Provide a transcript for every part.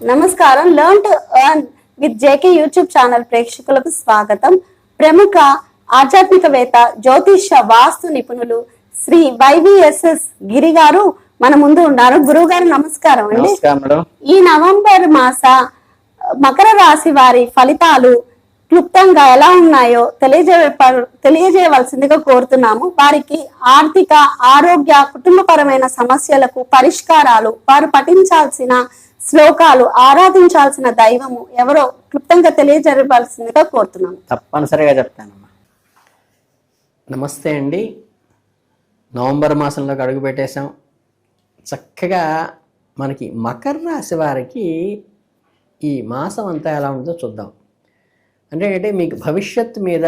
నమస్కారం. Learn to earn with J K YouTube channel ప్రేక్షకులకు స్వాగతం. ప్రముఖ ఆధ్యాత్మికవేత్త జ్యోతిష వాస్తు నిపుణులు శ్రీ వైవిఎస్ఎస్ గిరి గారు మన ముందు ఉన్నారు. గురువు గారు నమస్కారం అండి ఈ నవంబర్ మాస మకర రాశి వారి ఫలితాలు క్లుప్తంగా ఎలా ఉన్నాయో తెలియజే తెలియజేయవలసిందిగా కోరుతున్నాము. వారికి ఆర్థిక ఆరోగ్య కుటుంబపరమైన సమస్యలకు పరిష్కారాలు వారు పఠించాల్సిన శ్లోకాలు ఆరాధించాల్సిన దైవము ఎవరో క్లుప్తంగా తెలియజేయవలసిందిగా కోరుతున్నాను. తప్పనిసరిగా చెప్తానమ్మా. నమస్తే అండి. నవంబర్ మాసంలోకి అడుగు పెట్టేశాం. చక్కగా మనకి మకర రాశి వారికి ఈ మాసం అంతా ఎలా ఉంటుందో చూద్దాం. అంటే అంటే మీకు భవిష్యత్తు మీద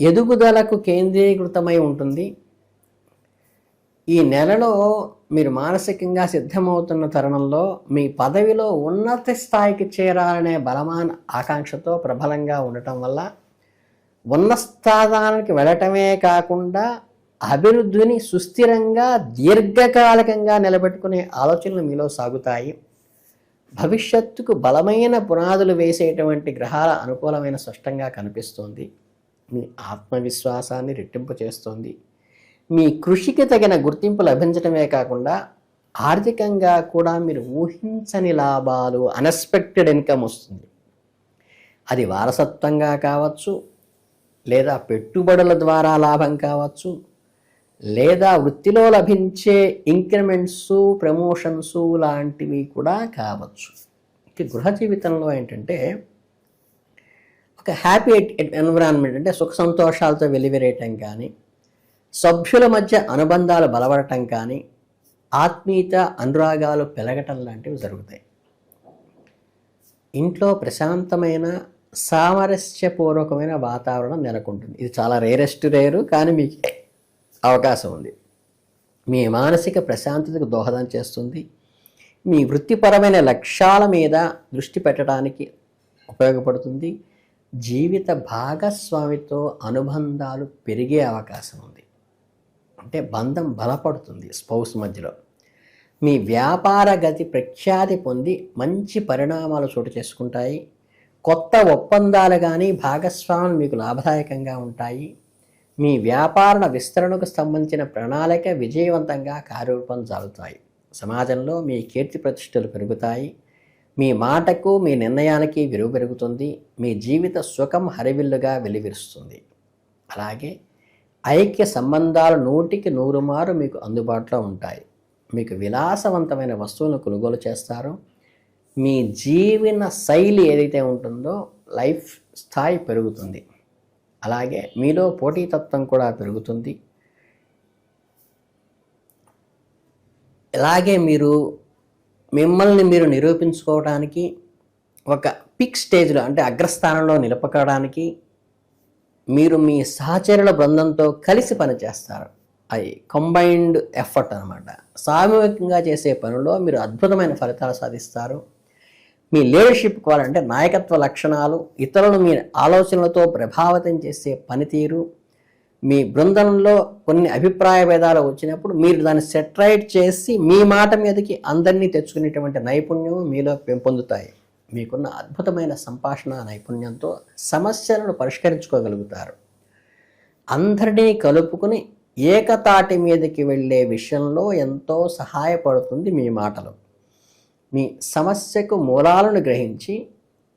ఎదుగుదలకు కేంద్రీకృతమై ఉంటుంది. ఈ నెలలో మీరు మానసికంగా సిద్ధమవుతున్న తరుణంలో మీ పదవిలో ఉన్నత స్థాయికి చేరాలనే బలమాన ఆకాంక్షతో ప్రబలంగా ఉండటం వల్ల ఉన్న స్థానానికి వెళ్ళటమే కాకుండా అభివృద్ధిని సుస్థిరంగా దీర్ఘకాలికంగా నిలబెట్టుకునే ఆలోచనలు మీలో సాగుతాయి. భవిష్యత్తుకు బలమైన పునాదులు వేసేటువంటి గ్రహాల అనుకూలమైన స్పష్టంగా కనిపిస్తోంది. మీ ఆత్మవిశ్వాసాన్ని రెట్టింపు చేస్తోంది. మీ కృషికి తగిన గుర్తింపు లభించడమే కాకుండా ఆర్థికంగా కూడా మీరు ఊహించని లాభాలు అన్ఎక్స్పెక్టెడ్ ఇన్కమ్ వస్తుంది. అది వారసత్వంగా కావచ్చు లేదా పెట్టుబడుల ద్వారా లాభం కావచ్చు లేదా వృత్తిలో లభించే ఇంక్రిమెంట్స్ ప్రమోషన్స్ లాంటివి కూడా కావచ్చు. ఇక గృహ జీవితంలో ఏంటంటే ఒక హ్యాపీ ఎన్విరాన్మెంట్ అంటే సుఖ సంతోషాలతో వెలివిరేయటం కానీ సభ్యుల మధ్య అనుబంధాలు బలపడటం కానీ ఆత్మీయత అనురాగాలు పెరగటం లాంటివి జరుగుతాయి. ఇంట్లో ప్రశాంతమైన సామరస్యపూర్వకమైన వాతావరణం నెలకొంటుంది. ఇది చాలా రేరెస్ట్ రేరు కానీ మీకు అవకాశం ఉంది. మీ మానసిక ప్రశాంతతకు దోహదం చేస్తుంది. మీ వృత్తిపరమైన లక్ష్యాల మీద దృష్టి పెట్టడానికి ఉపయోగపడుతుంది. జీవిత భాగస్వామితో అనుబంధాలు పెరిగే అవకాశం ఉంది. అంటే బంధం బలపడుతుంది స్పౌస్ మధ్యలో. మీ వ్యాపార గతి ప్రఖ్యాతి పొంది మంచి పరిణామాలు చోటు చేసుకుంటాయి. కొత్త ఒప్పందాలు కానీ భాగస్వాములు మీకు లాభదాయకంగా ఉంటాయి. మీ వ్యాపార విస్తరణకు సంబంధించిన ప్రణాళిక విజయవంతంగా కార్యరూపం సాగుతాయి. సమాజంలో మీ కీర్తి ప్రతిష్టలు పెరుగుతాయి. మీ మాటకు మీ నిర్ణయానికి విలువ పెరుగుతుంది. మీ జీవిత సుఖం హరివిల్లుగా వెలివిరుస్తుంది. అలాగే ఐక్య సంబంధాలు నూటికి నూరు మారు మీకు అందుబాటులో ఉంటాయి. మీకు విలాసవంతమైన వస్తువులను కొనుగోలు చేస్తారు. మీ జీవన శైలి ఏదైతే ఉంటుందో లైఫ్ స్థాయి పెరుగుతుంది. అలాగే మీలో పోటీతత్వం కూడా పెరుగుతుంది. అలాగే మీరు మిమ్మల్ని మీరు నిరూపించుకోవడానికి ఒక పిక్ స్టేజ్లో అంటే అగ్రస్థానంలో నిలపకడానికి మీరు మీ సహచరుల బృందంతో కలిసి పనిచేస్తారు అది కంబైన్డ్ ఎఫర్ట్ అనమాట సామూహికంగా చేసే పనుల్లో మీరు అద్భుతమైన ఫలితాలు సాధిస్తారు. మీ లీడర్షిప్ కావాలంటే నాయకత్వ లక్షణాలు ఇతరులను మీ ఆలోచనలతో ప్రభావితం చేసే పనితీరు మీ బృందంలో కొన్ని అభిప్రాయ భేదాలు వచ్చినప్పుడు మీరు దాన్ని సెటరైట్ చేసి మీ మాట మీదకి అందరినీ తెచ్చుకునేటువంటి నైపుణ్యం మీలో పెంపొందుతాయి. మీకున్న అద్భుతమైన సంభాషణ నైపుణ్యంతో సమస్యలను పరిష్కరించుకోగలుగుతారు. అందరినీ కలుపుకుని ఏకతాటి మీదకి వెళ్ళే విషయంలో ఎంతో సహాయపడుతుంది మీ మాటలు. మీ సమస్యకు మూలాలను గ్రహించి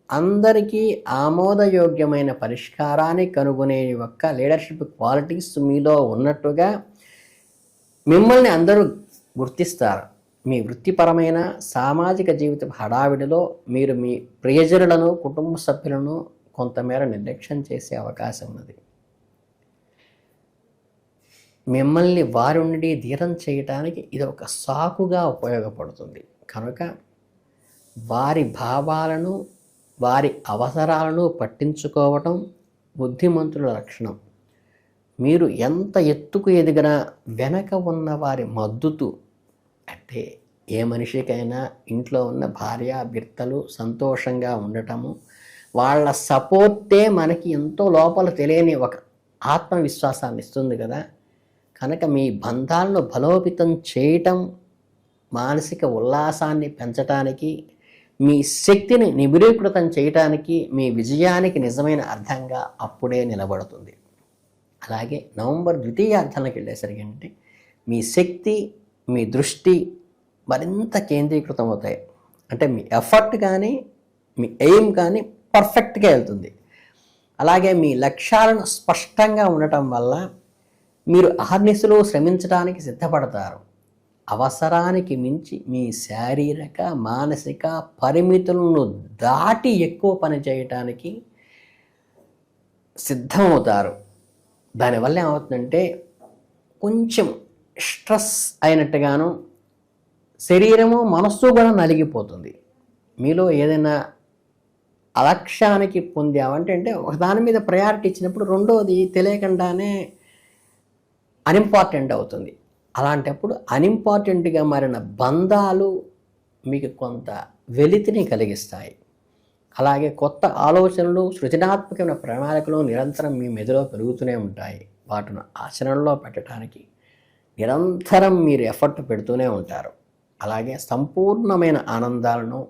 అందరికీ ఆమోదయోగ్యమైన పరిష్కారాన్ని కనుగొనే యొక్క లీడర్షిప్ క్వాలిటీస్ మీలో ఉన్నట్టుగా మిమ్మల్ని అందరూ గుర్తిస్తారు. మీ వృత్తిపరమైన సామాజిక జీవిత హడావిడిలో మీరు మీ ప్రియజనులను కుటుంబ సభ్యులను కొంతమేర నిర్లక్ష్యం చేసే అవకాశం ఉన్నది. మిమ్మల్ని వారి నుండి ధీరం చేయటానికి ఇది ఒక సాకుగా ఉపయోగపడుతుంది. కనుక వారి భావాలను వారి అవసరాలను పట్టించుకోవటం బుద్ధిమంతుల లక్షణం. మీరు ఎంత ఎత్తుకు ఎదిగినా వెనక ఉన్న వారి మద్దతు అంటే ఏ మనిషికైనా ఇంట్లో ఉన్న భార్య భర్తలు సంతోషంగా ఉండటము వాళ్ళ సపోర్టే మనకి ఎంతో లోపల తెలియని ఒక ఆత్మవిశ్వాసాన్ని ఇస్తుంది కదా. కనుక మీ బంధాలను బలోపేతం చేయటం మానసిక ఉల్లాసాన్ని పెంచటానికి మీ శక్తిని నిబిరీకృతం చేయటానికి మీ విజయానికి నిజమైన అర్థంగా అప్పుడే నిలబడుతుంది. అలాగే నవంబర్ ద్వితీయ అర్థానికి వెళ్ళేసరికి ఏంటంటే మీ శక్తి మీ దృష్టి మరింత కేంద్రీకృతం అవుతాయి అంటే మీ ఎఫర్ట్ కానీ మీ ఎయిమ్ కానీ పర్ఫెక్ట్గా వెళ్తుంది. అలాగే మీ లక్ష్యాలను స్పష్టంగా ఉండటం వల్ల మీరు ఆర్నిసులో శ్రమించడానికి సిద్ధపడతారు. అవసరానికి మించి మీ శారీరక మానసిక పరిమితులను దాటి ఎక్కువ పని చేయటానికి సిద్ధమవుతారు. దానివల్ల ఏమవుతుందంటే కొంచెం స్ట్రెస్ అయినట్టుగాను శరీరము మనస్సు కూడా నలిగిపోతుంది. మీలో ఏదైనా అలక్ష్యానికి పొందావంటే అంటే ఒకదాని మీద ప్రయారిటీ ఇచ్చినప్పుడు రెండోది తెలియకుండానే అన్ఇంపార్టెంట్ అవుతుంది. అలాంటప్పుడు అన్ఇంపార్టెంట్గా మారిన బంధాలు మీకు కొంత వెలితిని కలిగిస్తాయి. అలాగే కొత్త ఆలోచనలు సృజనాత్మకమైన ప్రణాళికలు నిరంతరం మీ మెదడులో పెరుగుతూనే ఉంటాయి. వాటిని ఆచరణలో పెట్టడానికి నిరంతరం మీరు ఎఫర్ట్ పెడుతూనే ఉంటారు. అలాగే సంపూర్ణమైన ఆనందాలను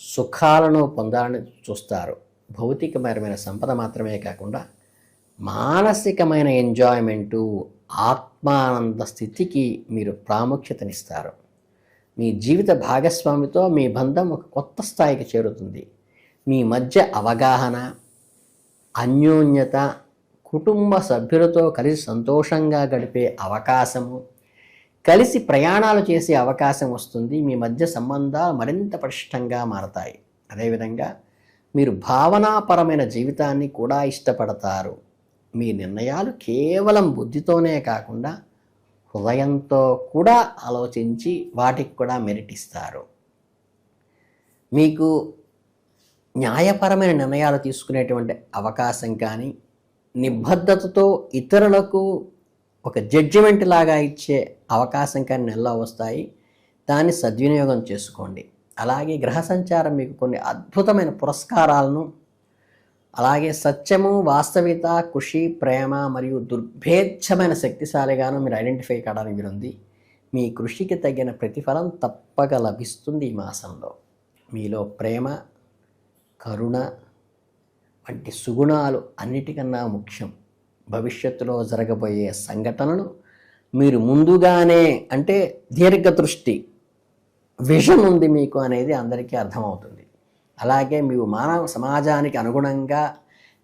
సుఖాలను పొందాలని చూస్తారు. భౌతికపరమైన సంపద మాత్రమే కాకుండా మానసికమైన ఎంజాయ్మెంటు ఆత్మానంద స్థితికి మీరు ప్రాముఖ్యతనిస్తారు. మీ జీవిత భాగస్వామితో మీ బంధం ఒక కొత్త స్థాయికి చేరుతుంది. మీ మధ్య అవగాహన అన్యోన్యత కుటుంబ సభ్యులతో కలిసి సంతోషంగా గడిపే అవకాశము. కలిసి ప్రయాణాలు చేసే అవకాశం వస్తుంది. మీ మధ్య సంబంధాలు మరింత పటిష్టంగా మారతాయి. అదేవిధంగా మీరు భావనాపరమైన జీవితాన్ని కూడా ఇష్టపడతారు. మీ నిర్ణయాలు కేవలం బుద్ధితోనే కాకుండా హృదయంతో కూడా ఆలోచించి వాటికి కూడా మెరిట్ ఇస్తారు. మీకు న్యాయపరమైన నిర్ణయాలు తీసుకునేటువంటి అవకాశం కానీ నిబద్ధతతో ఇతరులకు ఒక జడ్జిమెంట్ లాగా ఇచ్చే అవకాశం కానీ నెలలో వస్తాయి. దాన్ని సద్వినియోగం చేసుకోండి. అలాగే గ్రహ సంచారం మీకు కొన్ని అద్భుతమైన పురస్కారాలను అలాగే సత్యము వాస్తవిత కృషి ప్రేమ మరియు దుర్భేచ్ఛమైన శక్తిశాలిగాను మీరు ఐడెంటిఫై కావడానికి వీలుంది. మీ కృషికి తగిన ప్రతిఫలం తప్పక లభిస్తుంది ఈ మాసంలో. మీలో ప్రేమ కరుణ వంటి సుగుణాలు అన్నిటికన్నా ముఖ్యం. భవిష్యత్తులో జరగబోయే సంఘటనలు మీరు ముందుగానే అంటే దీర్ఘ దృష్టి విజన్ ఉంది మీకు అనేది అందరికీ అర్థమవుతుంది. అలాగే మీరు మానవ సమాజానికి అనుగుణంగా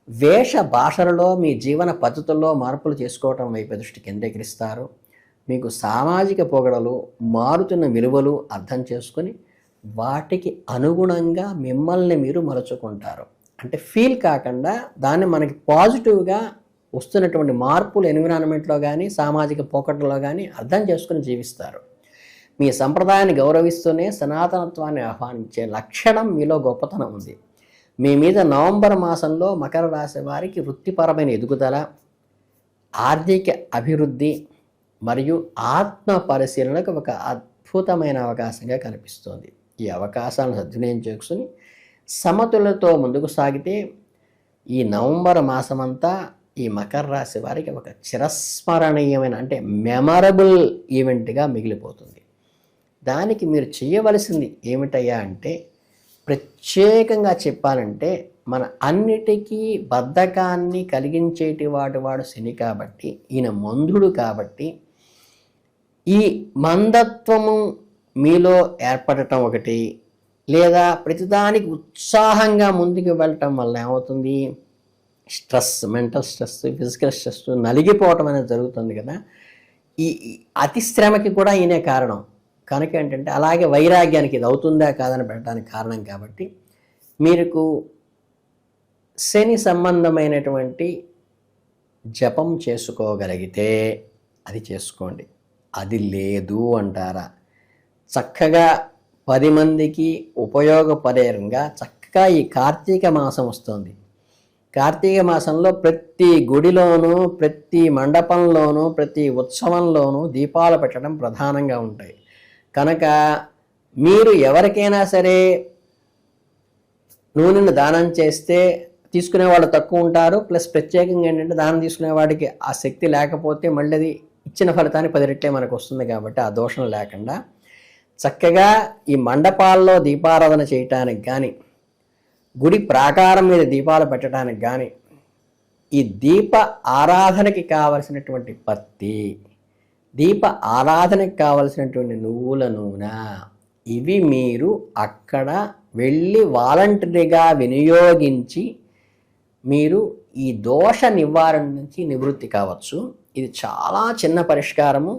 వేష భాషలలో మీ జీవన పద్ధతుల్లో మార్పులు చేసుకోవటం వైపు దృష్టి కేంద్రీకరిస్తారు. మీకు సామాజిక పొగడలు మారుతున్న విలువలు అర్థం చేసుకొని వాటికి అనుగుణంగా మిమ్మల్ని మీరు మలుచుకుంటారు. అంటే ఫీల్ కాకుండా దాన్ని మనకి పాజిటివ్గా వస్తున్నటువంటి మార్పులు ఎన్విరాన్మెంట్లో కానీ సామాజిక పోకట్లలో కానీ అర్థం చేసుకుని జీవిస్తారు. మీ సంప్రదాయాన్ని గౌరవిస్తూనే సనాతనత్వాన్ని ఆహ్వానించే లక్షణం మీలో గొప్పతనం ఉంది. మీ మీద నవంబర్ మాసంలో మకర రాశి వారికి వృత్తిపరమైన ఎదుగుదల ఆర్థిక అభివృద్ధి మరియు ఆత్మ పరిశీలనకు ఒక అద్భుతమైన అవకాశంగా కనిపిస్తోంది. ఈ అవకాశాలను సద్వినియోగం చేసుకుని సమతులతో ముందుకు సాగితే ఈ నవంబర్ మాసమంతా ఈ మకర రాశి వారికి ఒక చిరస్మరణీయమైన అంటే మెమరబుల్ ఈవెంట్గా మిగిలిపోతుంది. దానికి మీరు చేయవలసింది ఏమిటయ్యా అంటే ప్రత్యేకంగా చెప్పాలంటే మన అన్నిటికీ బద్ధకాన్ని కలిగించేటి వాటి వాడు శని కాబట్టి ఈయన మందుడు కాబట్టి ఈ మందత్వము మీలో ఏర్పడటం ఒకటి లేదా ప్రతిదానికి ఉత్సాహంగా ముందుకు వెళ్ళటం వల్ల ఏమవుతుంది? Stress mental stress physical stress నలిగిపోవటం అనేది జరుగుతుంది కదా. ఈ అతి శ్రమకి కూడా ఈయనే కారణం. కనుక ఏంటంటే అలాగే వైరాగ్యానికి ఇది అవుతుందా కాదని పెట్టడానికి కారణం కాబట్టి మీకు శని సంబంధమైనటువంటి జపం చేసుకోగలిగితే అది చేసుకోండి. అది లేదు అంటారా. చక్కగా పది మందికి ఉపయోగపడేరంగా చక్కగా ఈ కార్తీక మాసం వస్తుంది. కార్తీక మాసంలో ప్రతి గుడిలోనూ ప్రతి మండపంలోనూ ప్రతి ఉత్సవంలోనూ దీపాలు పెట్టడం ప్రధానంగా ఉంటాయి. కనుక మీరు ఎవరికైనా సరే నూనెను దానం చేస్తే తీసుకునే వాళ్ళు తక్కువ ఉంటారు. ప్లస్ ప్రత్యేకంగా ఏంటంటే దానం తీసుకునేవాడికి ఆ శక్తి లేకపోతే మళ్ళీ అది ఇచ్చిన ఫలితాన్ని పది రెట్లే మనకు వస్తుంది కాబట్టి ఆ దోషం లేకుండా చక్కగా ఈ మండపాల్లో దీపారాధన చేయటానికి కానీ గుడి ప్రాకారం మీద దీపాలు పెట్టడానికి కానీ ఈ దీప ఆరాధనకి కావలసినటువంటి పత్తి దీప ఆరాధనకి కావలసినటువంటి నువ్వుల నూనె ఇవి మీరు అక్కడ వెళ్ళి వాలంటరీగా వినియోగించి మీరు ఈ దోష నివారణ నుంచి నివృత్తి కావచ్చు. ఇది చాలా చిన్న పరిష్కారము.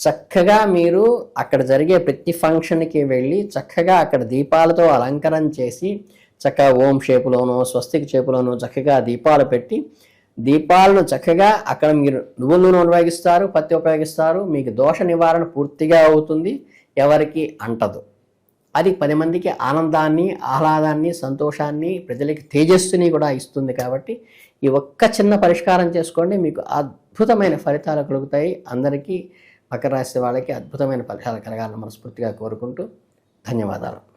చక్కగా మీరు అక్కడ జరిగే ప్రతి ఫంక్షన్కి వెళ్ళి చక్కగా అక్కడ దీపాలతో అలంకరణ చేసి చక్కగా ఓం షేపులోనో స్వస్తిక్ షేపులోనో చక్కగా దీపాలు పెట్టి దీపాలను చక్కగా అక్కడ మీరు నువ్వు నూనె ఉపయోగిస్తారు పత్తి ఉపయోగిస్తారు మీకు దోష నివారణ పూర్తిగా అవుతుంది ఎవరికి అంటదు. అది పది మందికి ఆనందాన్ని ఆహ్లాదాన్ని సంతోషాన్ని ప్రజలకి తేజస్సుని కూడా ఇస్తుంది కాబట్టి ఈ ఒక్క చిన్న పరిష్కారం చేసుకోండి మీకు అద్భుతమైన ఫలితాలు కలుగుతాయి. అందరికీ మకర రాశి వాళ్ళకి అద్భుతమైన ఫలితాలు కలగాలని మనస్ఫూర్తిగా కోరుకుంటూ ధన్యవాదాలు.